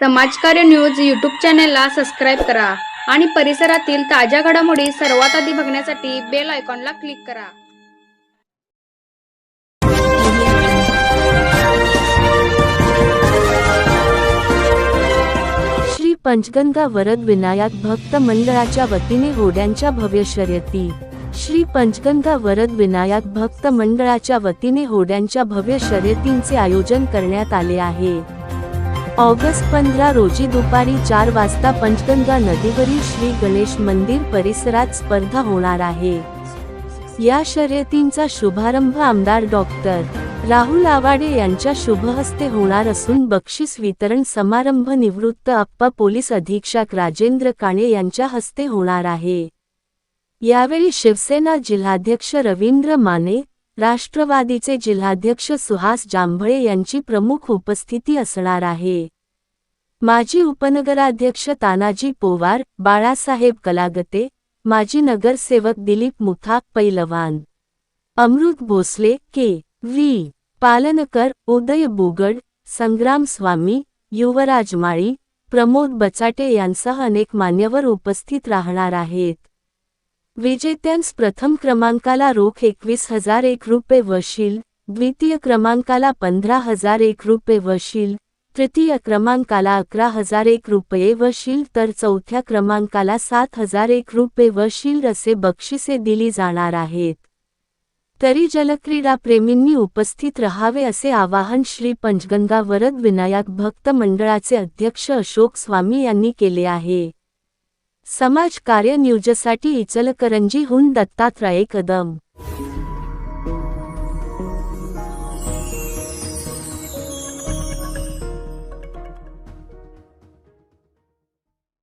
समाजकार्य news YouTube चॅनेलला subscribe करा आणि परिसरातील ताज्या घडामोडी सर्वात आधी बघण्यासाठी बेल आयकॉनला क्लिक करा. श्री पंचगंगा वरद विनायक भक्त मंडळाच्या वतीने होड्यांच्या भव्य शर्यती. श्री पंचगंगा वरद विनायक भक्त मंडळाच्या वतीने होड्यांच्या भव्य शर्यतींचे आयोजन करण्यात आले आहे. ऑगस्ट पंधरा रोजी दुपारी चार वाजता पंचगंगा नदीवरील श्री गणेश मंदिर परिसरात स्पर्धा होणार आहे. या शर्यतींचा शुभारंभ आमदार डॉक्टर राहुल आवाडे यांच्या शुभहस्ते होणार असून बक्षीस वितरण समारंभ निवृत्त अप्पा पोलीस अधीक्षक राजेंद्र काणे यांच्या हस्ते होणार आहे. यावेळी शिवसेना जिल्हाध्यक्ष रवींद्र माने राष्ट्रवादीचे जिल्हाध्यक्ष सुहास जांभळे यांची प्रमुख उपस्थिती असणार आहे. माजी उपनगराध्यक्ष तानाजी पोवार बाळासाहेब कलागते माजी नगरसेवक दिलीप मुथाक पैलवान अमृत भोसले के. व्ही. पालनकर उदय बुगड संग्राम स्वामी युवराज माळी प्रमोद बचाटे यांसह अनेक मान्यवर उपस्थित राहणार आहेत. विजेत्यांस प्रथम क्रमांकाला रोख एकवीस हजार एक रुपये वशील द्वितीय क्रमांकाला पंधरा हजार एक रुपये वशील तृतीय क्रमांकाला अकरा हजार एक रुपये वशील तर चौथ्या क्रमांकाला सात हजार एक रुपये वशील असे बक्षिसे दिली जाणार आहेत. तरी जलक्रीडा प्रेमींनी उपस्थित रहावे असे आवाहन श्री पंचगंगा वरद विनायक भक्त मंडळाचे अध्यक्ष अशोक स्वामी यांनी केले आहे. समाज कार्य न्यूजसाठी इचलकरंजीहून दत्तात्रय कदम